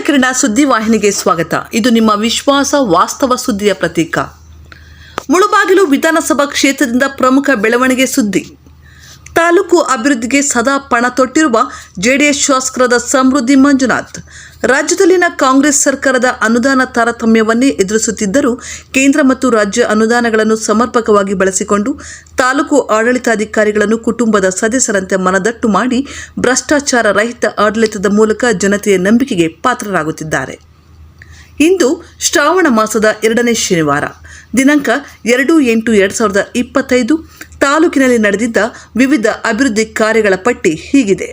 ಮೂಡಲಕಿರಣ ಸುದ್ದಿವಾಹಿನಿಗೆ ಸ್ವಾಗತ. ಇದು ನಿಮ್ಮ ವಿಶ್ವಾಸ ವಾಸ್ತವ ಸುದ್ದಿಯ ಪ್ರತೀಕ. ಮುಳುಬಾಗಿಲು ವಿಧಾನಸಭಾ ಕ್ಷೇತ್ರದಿಂದ ಪ್ರಮುಖ ಬೆಳವಣಿಗೆ ಸುದ್ದಿ. ತಾಲೂಕು ಅಭಿವೃದ್ಧಿಗೆ ಸದಾ ಪಣ ತೊಟ್ಟಿರುವ ಜೆಡಿಎಸ್ ಶಾಸಕರಾದ ಸಮೃದ್ಧಿ ಮಂಜುನಾಥ್. ರಾಜ್ಯದಲ್ಲಿನ ಕಾಂಗ್ರೆಸ್ ಸರ್ಕಾರದ ಅನುದಾನ ತಾರತಮ್ಯವನ್ನೇ ಎದುರಿಸುತ್ತಿದ್ದರೂ ಕೇಂದ್ರ ಮತ್ತು ರಾಜ್ಯ ಅನುದಾನಗಳನ್ನು ಸಮರ್ಪಕವಾಗಿ ಬಳಸಿಕೊಂಡು ತಾಲೂಕು ಆಡಳಿತಾಧಿಕಾರಿಗಳನ್ನು ಕುಟುಂಬದ ಸದಸ್ಯರಂತೆ ಮನದಟ್ಟು ಮಾಡಿ ಭ್ರಷ್ಟಾಚಾರ ರಹಿತ ಆಡಳಿತದ ಮೂಲಕ ಜನತೆಯ ನಂಬಿಕೆಗೆ ಪಾತ್ರರಾಗುತ್ತಿದ್ದಾರೆ. ಇಂದು ಶ್ರಾವಣ ಮಾಸದ ಎರಡನೇ ಶನಿವಾರ. ದಿನಾಂಕ ಎರಡು ಎಂಟು ಎರಡು ಸಾವಿರದ ಇಪ್ಪತ್ತೈದು. ತಾಲೂಕಿನಲ್ಲಿ ನಡೆದಿದ್ದ ವಿವಿಧ ಅಭಿವೃದ್ಧಿ ಕಾರ್ಯಗಳ ಪಟ್ಟಿ ಹೀಗಿದೆ.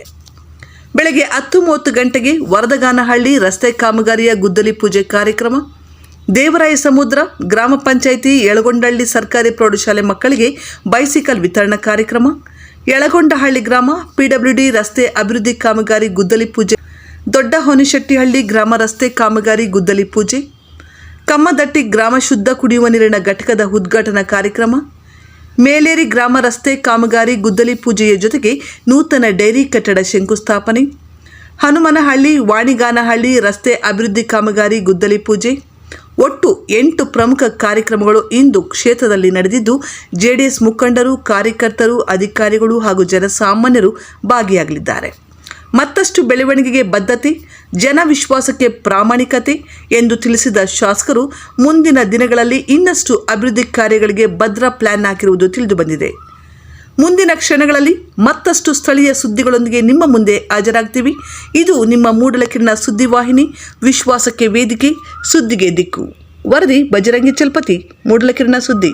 ಬೆಳಗ್ಗೆ ಹತ್ತು ಮೂವತ್ತು ಗಂಟೆಗೆ ವರದಗಾನಹಳ್ಳಿ ರಸ್ತೆ ಕಾಮಗಾರಿಯ ಗುದ್ದಲಿ ಪೂಜೆ ಕಾರ್ಯಕ್ರಮ ದೇವರಾಯ ಸಮುದ್ರ, ಗ್ರಾಮ ಪಂಚಾಯಿತಿ, ಯಳಗೊಂಡಹಳ್ಳಿ ಸರ್ಕಾರಿ ಪ್ರೌಢಶಾಲೆ ಮಕ್ಕಳಿಗೆ ಬೈಸಿಕಲ್ ವಿತರಣಾ ಕಾರ್ಯಕ್ರಮ, ಯಳಗೊಂಡಹಳ್ಳಿ ಗ್ರಾಮ ಪಿಡಬ್ಲ್ಯೂಡಿ ರಸ್ತೆ ಅಭಿವೃದ್ಧಿ ಕಾಮಗಾರಿ ಗುದ್ದಲಿ ಪೂಜೆ ದೊಡ್ಡ ಹೊನಶೆಟ್ಟಿಹಳ್ಳಿ ಗ್ರಾಮ ರಸ್ತೆ ಕಾಮಗಾರಿ ಗುದ್ದಲಿ ಪೂಜೆ, ಕಮ್ಮದಟ್ಟಿ ಗ್ರಾಮ ಶುದ್ಧ ಕುಡಿಯುವ ನೀರಿನ ಘಟಕದ ಉದ್ಘಾಟನಾ ಕಾರ್ಯಕ್ರಮ, ಮೇಲೇರಿ ಗ್ರಾಮ ರಸ್ತೆ ಕಾಮಗಾರಿ ಗುದ್ದಲಿ ಪೂಜೆಯ ಜೊತೆಗೆ ನೂತನ ಡೈರಿ ಕಟ್ಟಡ ಶಂಕುಸ್ಥಾಪನೆ, ಹನುಮನಹಳ್ಳಿ, ವಾಣಿಗಾನಹಳ್ಳಿ ರಸ್ತೆ ಅಭಿವೃದ್ಧಿ ಕಾಮಗಾರಿ ಗುದ್ದಲಿ ಪೂಜೆ ಒಟ್ಟು ಎಂಟು ಪ್ರಮುಖ ಕಾರ್ಯಕ್ರಮಗಳು ಇಂದು ಕ್ಷೇತ್ರದಲ್ಲಿ ನಡೆದಿದ್ದು, ಜೆಡಿಎಸ್ ಮುಖಂಡರು, ಕಾರ್ಯಕರ್ತರು, ಅಧಿಕಾರಿಗಳು ಹಾಗೂ ಜನಸಾಮಾನ್ಯರು ಭಾಗಿಯಾಗಲಿದ್ದಾರೆ. ಮತ್ತಷ್ಟು ಬೆಳವಣಿಗೆಗೆ ಬದ್ಧತೆ, ಜನವಿಶ್ವಾಸಕ್ಕೆ ಪ್ರಾಮಾಣಿಕತೆ ಎಂದು ತಿಳಿಸಿದ ಶಾಸಕರು, ಮುಂದಿನ ದಿನಗಳಲ್ಲಿ ಇನ್ನಷ್ಟು ಅಭಿವೃದ್ಧಿ ಕಾರ್ಯಗಳಿಗೆ ಭದ್ರ ಪ್ಲಾನ್ ಹಾಕಿರುವುದು ತಿಳಿದುಬಂದಿದೆ. ಮುಂದಿನ ಕ್ಷಣಗಳಲ್ಲಿ ಮತ್ತಷ್ಟು ಸ್ಥಳೀಯ ಸುದ್ದಿಗಳೊಂದಿಗೆ ನಿಮ್ಮ ಮುಂದೆ ಹಾಜರಾಗ್ತೀವಿ. ಇದು ನಿಮ್ಮ ಮೂಡಲಕಿರಣ ಸುದ್ದಿವಾಹಿನಿ, ವಿಶ್ವಾಸಕ್ಕೆ ವೇದಿಕೆ, ಸುದ್ದಿಗೆ ದಿಕ್ಕು. ವರದಿ ಬಜರಂಗಿ ಚಲ್ಪತಿ ಮೂಡಲಕಿರಣ ಸುದ್ದಿ